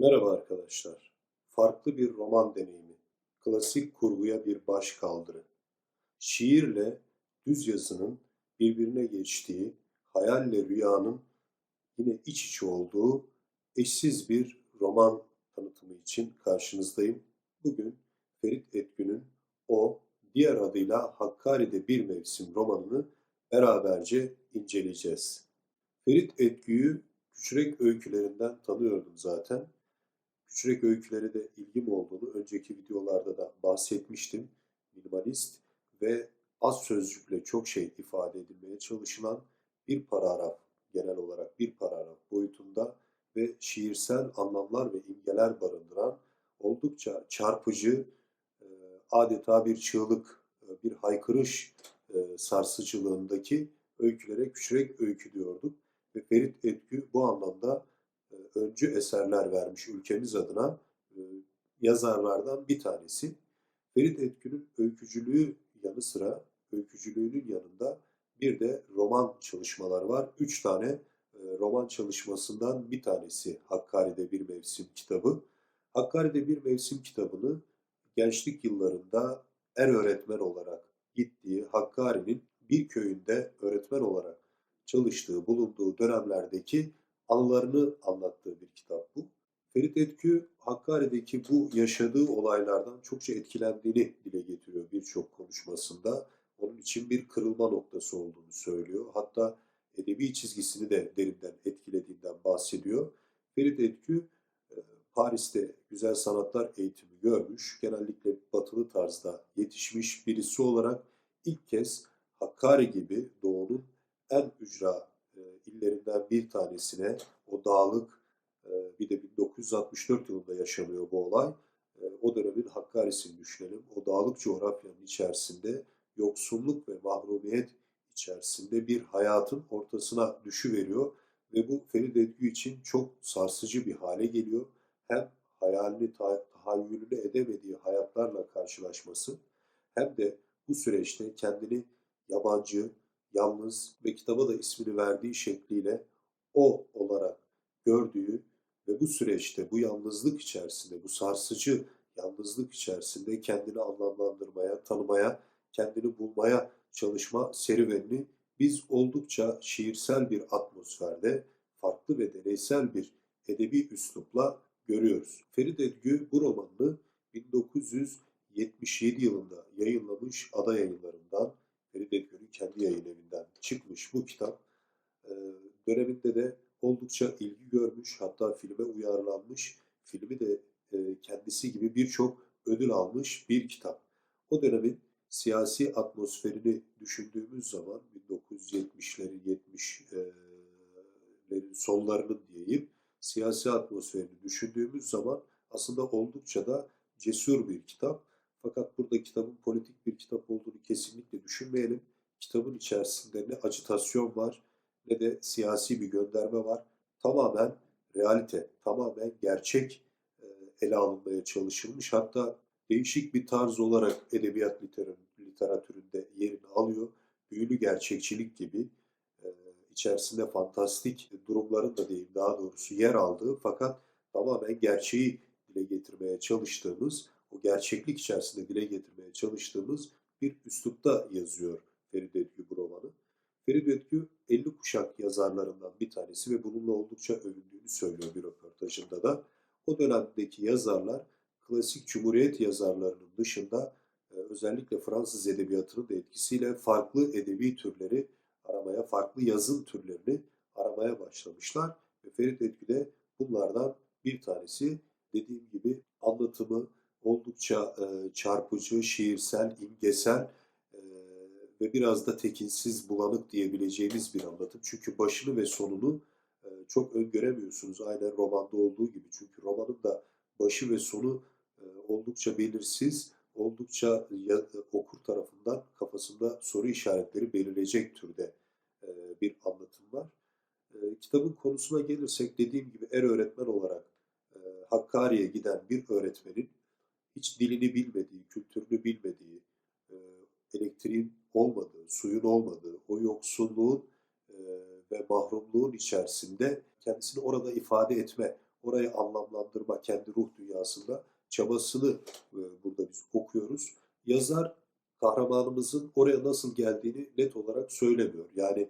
Merhaba arkadaşlar. Farklı bir roman deneyimi. Klasik kurguya bir baş kaldırı. Şiirle düz yazının birbirine geçtiği, hayalle rüyanın yine iç içe olduğu eşsiz bir roman tanıtımı için karşınızdayım. Bugün Ferit Etgün'ün O, diğer adıyla Hakkari'de Bir Mevsim romanını beraberce inceleyeceğiz. Ferit Etgü'yü Küçürek öykülerinden tanıyordum zaten. Küçürek öykülere de ilgim olduğunu önceki videolarda da bahsetmiştim. Minimalist ve az sözcükle çok şey ifade edilmeye çalışılan bir paragraf, genel olarak bir paragraf boyutunda ve şiirsel anlamlar ve imgeler barındıran oldukça çarpıcı, e, adeta bir çığlık, e, bir haykırış e, sarsıcılığındaki öykülere küçürek öykü diyorduk. Ve Ferit Etgü bu anlamda öncü eserler vermiş ülkemiz adına e, yazarlardan bir tanesi. Ferit Etgün'ün öykücülüğü yanı sıra öykücülüğünün yanında bir de roman çalışmalar var. Üç tane e, roman çalışmasından bir tanesi Hakkari'de Bir Mevsim kitabı. Hakkari'de Bir Mevsim kitabını gençlik yıllarında er öğretmen olarak gittiği Hakkari'nin bir köyünde öğretmen olarak çalıştığı, bulunduğu dönemlerdeki anılarını anlattığı bir kitap bu. Ferit Etkü Hakkari'deki bu yaşadığı olaylardan çokça etkilendiğini dile getiriyor birçok konuşmasında. Onun için bir kırılma noktası olduğunu söylüyor. Hatta edebi çizgisini de derinden etkilediğinden bahsediyor. Ferit Etkü e, Paris'te güzel sanatlar eğitimi görmüş, genellikle batılı tarzda yetişmiş birisi olarak ilk kez Hakkari gibi doğunun en ücra illerinden bir tanesine o dağlık e, bir de 1964 yılında yaşanıyor bu olay. E, o dönemin Hakkari'sini düşünelim. O dağlık coğrafyanın içerisinde yoksulluk ve mahrumiyet içerisinde bir hayatın ortasına düşüveriyor ve bu Ferit Edgü için çok sarsıcı bir hale geliyor. Hem hayalini, tahayyülünü edemediği hayatlarla karşılaşması hem de bu süreçte kendini yabancı, yalnız ve kitaba da ismini verdiği şekliyle o olarak gördüğü ve bu süreçte, bu yalnızlık içerisinde, bu sarsıcı yalnızlık içerisinde kendini anlamlandırmaya, tanımaya, kendini bulmaya çalışma serüvenini biz oldukça şiirsel bir atmosferde, farklı ve deneysel bir edebi üslupla görüyoruz. Ferit Edgü bu romanını 1977 yılında yayınlamış Ada Edgü'nün kendi yayın evinden çıkmış bu kitap. Döneminde de oldukça ilgi görmüş, hatta filme uyarlanmış, filmi de kendisi gibi birçok ödül almış bir kitap. O dönemin siyasi atmosferini düşündüğümüz zaman 1970'lerin 70'lerin sonlarının diyeyim siyasi atmosferini düşündüğümüz zaman aslında oldukça da cesur bir kitap. Fakat burada kitabın politik bir kitap olduğunu kesinlikle düşünmeyelim. Kitabın içerisinde ne acitasyon var ne de siyasi bir gönderme var. Tamamen realite, tamamen gerçek e, ele alınmaya çalışılmış. Hatta değişik bir tarz olarak edebiyat literatüründe yerini alıyor. Büyülü gerçekçilik gibi e, içerisinde fantastik durumların da değil daha doğrusu yer aldığı fakat tamamen gerçeği dile getirmeye çalıştığımız o gerçeklik içerisinde dile getirmeye çalıştığımız bir üslupta yazıyor Ferit Edgü bu romanı. Ferit Edgü 50 kuşak yazarlarından bir tanesi ve bununla oldukça övündüğünü söylüyor bir röportajında da. O dönemdeki yazarlar klasik Cumhuriyet yazarlarının dışında e, özellikle Fransız edebiyatının da etkisiyle farklı edebi türleri aramaya, farklı yazın türlerini aramaya başlamışlar. Ve Ferit Edgü de bunlardan bir tanesi. Dediğim gibi anlatımı, oldukça e, çarpıcı, şiirsel, imgesel ve biraz da tekinsiz, bulanık diyebileceğimiz bir anlatım. Çünkü başını ve sonunu e, çok öngöremiyorsunuz aynen romanda olduğu gibi. Çünkü romanın da başı ve sonu e, oldukça belirsiz, oldukça okur tarafından kafasında soru işaretleri belirleyecek türde e, bir anlatım var. Kitabın konusuna gelirsek dediğim gibi er öğretmen olarak Hakkari'ye giden bir öğretmenin hiç dilini bilmediği, kültürünü bilmediği, elektriğin olmadığı, suyun olmadığı, o yoksulluğun ve mahrumluğun içerisinde kendisini orada ifade etme, orayı anlamlandırma, kendi ruh dünyasında çabasını burada biz okuyoruz. Yazar kahramanımızın oraya nasıl geldiğini net olarak söylemiyor. Yani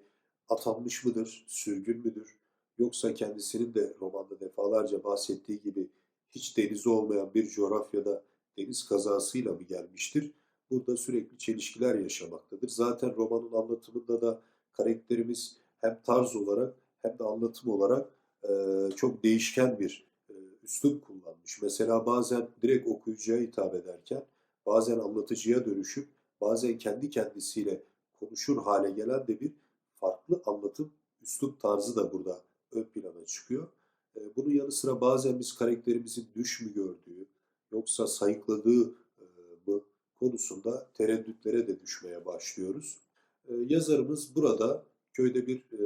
atanmış mıdır, sürgün müdür, yoksa kendisinin de romanda defalarca bahsettiği gibi hiç denizi olmayan bir coğrafyada deniz kazasıyla mı gelmiştir? Burada sürekli çelişkiler yaşamaktadır. Zaten romanın anlatımında da karakterimiz hem tarz olarak hem de anlatım olarak e, çok değişken bir e, üslup kullanmış. Mesela bazen direkt okuyucuya hitap ederken, bazen anlatıcıya dönüşüp, bazen kendi kendisiyle konuşur hale gelen de bir farklı anlatım üslup tarzı da burada ön plana çıkıyor. E, bunun yanı sıra bazen biz karakterimizin düş mü gördüğü, yoksa sayıkladığı konusunda tereddütlere de düşmeye başlıyoruz. E, yazarımız burada köyde bir e,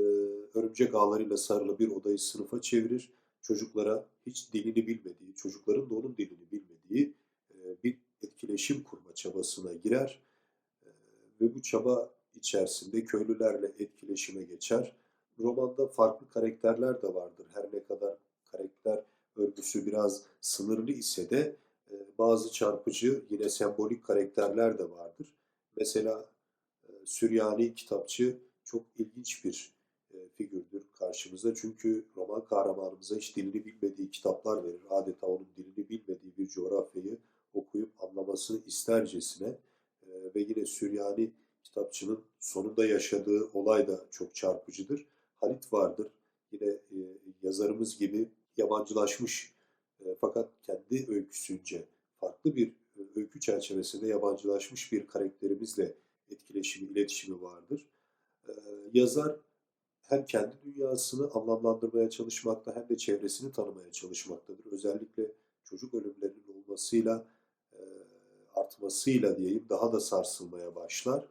örümcek ağlarıyla sarılı bir odayı sınıfa çevirir. Çocuklara hiç dilini bilmediği, çocukların da onun dilini bilmediği e, bir etkileşim kurma çabasına girer. E, ve bu çaba içerisinde köylülerle etkileşime geçer. Romanda farklı karakterler de vardır. Her ne kadar karakter örgüsü biraz sınırlı ise de bazı çarpıcı yine sembolik karakterler de vardır. Mesela e, Süryani kitapçı çok ilginç bir e, figürdür karşımıza. Çünkü roman kahramanımıza hiç dilini bilmediği kitaplar verir. Adeta onun dilini bilmediği bir coğrafyayı okuyup anlamasını istercesine e, ve yine Süryani kitapçının sonunda yaşadığı olay da çok çarpıcıdır. Halit vardır. Yine yazarımız gibi yabancılaşmış fakat kendi öyküsünce farklı bir e, öykü çerçevesinde yabancılaşmış bir karakterimizle etkileşimi, iletişimi vardır. E, yazar hem kendi dünyasını anlamlandırmaya çalışmakta hem de çevresini tanımaya çalışmaktadır. Özellikle çocuk ölümlerinin olmasıyla, e, artmasıyla diyeyim daha da sarsılmaya başlar.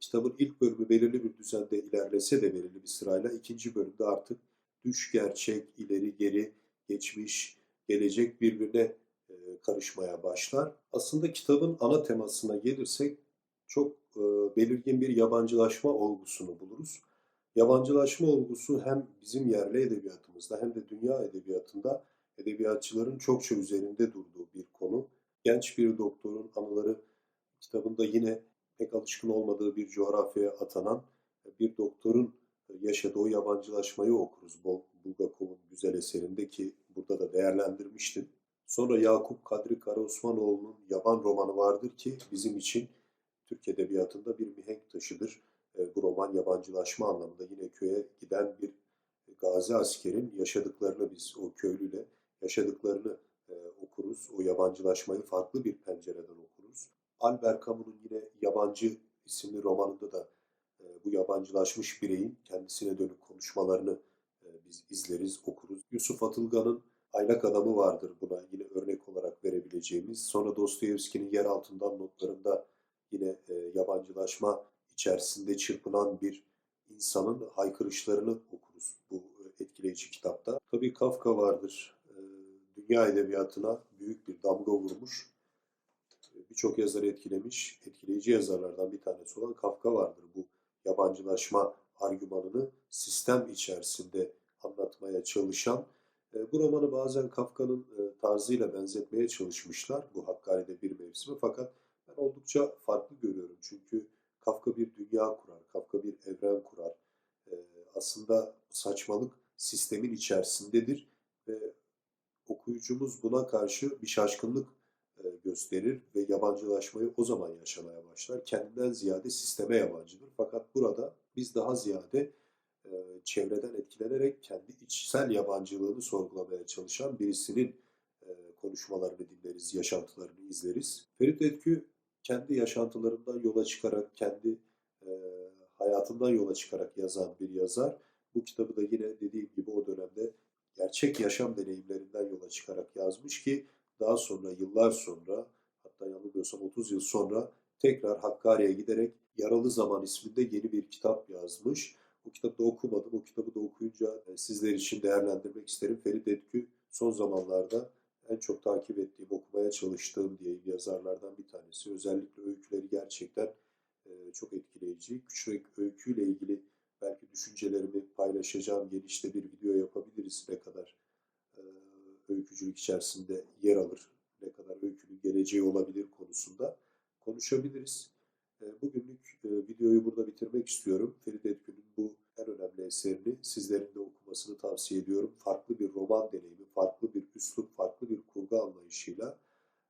Kitabın ilk bölümü belirli bir düzende ilerlese de belirli bir sırayla ikinci bölümde artık düş, gerçek, ileri, geri, geçmiş, gelecek birbirine karışmaya başlar. Aslında kitabın ana temasına gelirsek çok e, belirgin bir yabancılaşma olgusunu buluruz. Yabancılaşma olgusu hem bizim yerli edebiyatımızda hem de dünya edebiyatında edebiyatçıların çokça üzerinde durduğu bir konu. Genç bir doktorun anıları kitabında yine pek alışkın olmadığı bir coğrafyaya atanan bir doktorun yaşadığı o yabancılaşmayı okuruz Bulgakov'un güzel eserinde ki burada da değerlendirmiştim. Sonra Yakup Kadri Karaosmanoğlu'nun Yaban romanı vardır ki bizim için Türk Edebiyatı'nda bir mihenk taşıdır. E, bu roman yabancılaşma anlamında yine köye giden bir gazi askerin yaşadıklarını biz o köylüyle yaşadıklarını e, okuruz. O yabancılaşmayı farklı bir pencereden okuruz. Albert Camus'un yine Yabancı isimli romanında da e, bu yabancılaşmış bireyin kendisine dönük konuşmalarını e, biz izleriz, okuruz. Yusuf Atılgan'ın Aylak Adamı vardır buna olarak verebileceğimiz. Sonra Dostoyevski'nin yer altından notlarında yine e, yabancılaşma içerisinde çırpınan bir insanın haykırışlarını okuruz bu etkileyici kitapta. Tabii Kafka vardır. Dünya edebiyatına büyük bir damga vurmuş birçok yazarı etkilemiş, etkileyici yazarlardan bir tanesi olan Kafka vardır. Bu yabancılaşma argümanını sistem içerisinde anlatmaya çalışan. E, bu romanı bazen Kafka'nın e, tarzıyla benzetmeye çalışmışlar bu Hakkari'de bir mevsimi fakat ben oldukça farklı görüyorum. Çünkü Kafka bir dünya kurar, Kafka bir evren kurar. E, aslında saçmalık sistemin içerisindedir ve okuyucumuz buna karşı bir şaşkınlık e, gösterir ve yabancılaşmayı o zaman yaşamaya başlar. Kendinden ziyade sisteme yabancıdır. Fakat burada biz daha ziyade e, çevreden etkilenerek kendi içsel yabancılığını sorgulamaya çalışan birisinin konuşmalarını dinleriz, yaşantılarını izleriz. Ferit Etkü kendi yaşantılarından yola çıkarak, kendi hayatından yola çıkarak yazan bir yazar. Bu kitabı da yine dediğim gibi o dönemde gerçek yaşam deneyimlerinden yola çıkarak yazmış ki daha sonra yıllar sonra hatta yanılmıyorsam 30 yıl sonra tekrar Hakkari'ye giderek Yaralı Zaman isminde yeni bir kitap yazmış. Bu kitabı da okumadım. O kitabı da okuyunca e, sizler için değerlendirmek isterim. Ferit Etkü son zamanlarda en çok takip ettiğim, okumaya çalıştığım diye yazarlardan bir tanesi. Özellikle öyküleri gerçekten e, çok etkileyici. Küçük öyküyle ilgili belki düşüncelerimi paylaşacağım. Genişte bir video yapabiliriz ne kadar e, öykücülük içerisinde yer alır, ne kadar öykünün geleceği olabilir konusunda konuşabiliriz. E, Bugünlük videoyu burada bitirmek istiyorum. Ferit Edgün'ün bu en önemli eserini sizlerin de okumasını tavsiye ediyorum. Farklı bir roman deneyimi, farklı bir üslup, farklı bir kurgu anlayışıyla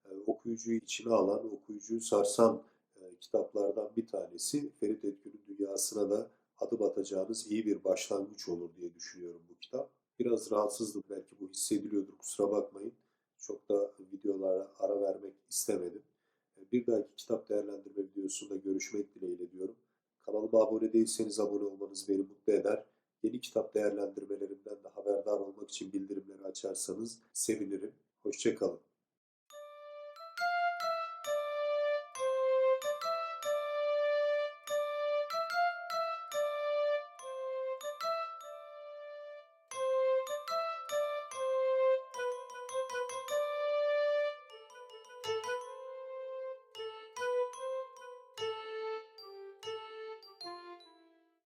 e, okuyucuyu içine alan, okuyucuyu sarsan e, kitaplardan bir tanesi. Ferit Edgün'ün dünyasına da adım atacağınız iyi bir başlangıç olur diye düşünüyorum bu kitap. Biraz rahatsızdım belki bu hissediliyordur kusura bakmayın. Çok da videolara ara vermek istemedim. E, Bir dahaki kitap değerlendirme videosunda görüşmek dileğiyle diyorum. Kanalıma abone değilseniz abone olmanız beni mutlu eder. Yeni kitap değerlendirmelerimden de haberdar olmak için bildirimleri açarsanız sevinirim. Hoşçakalın.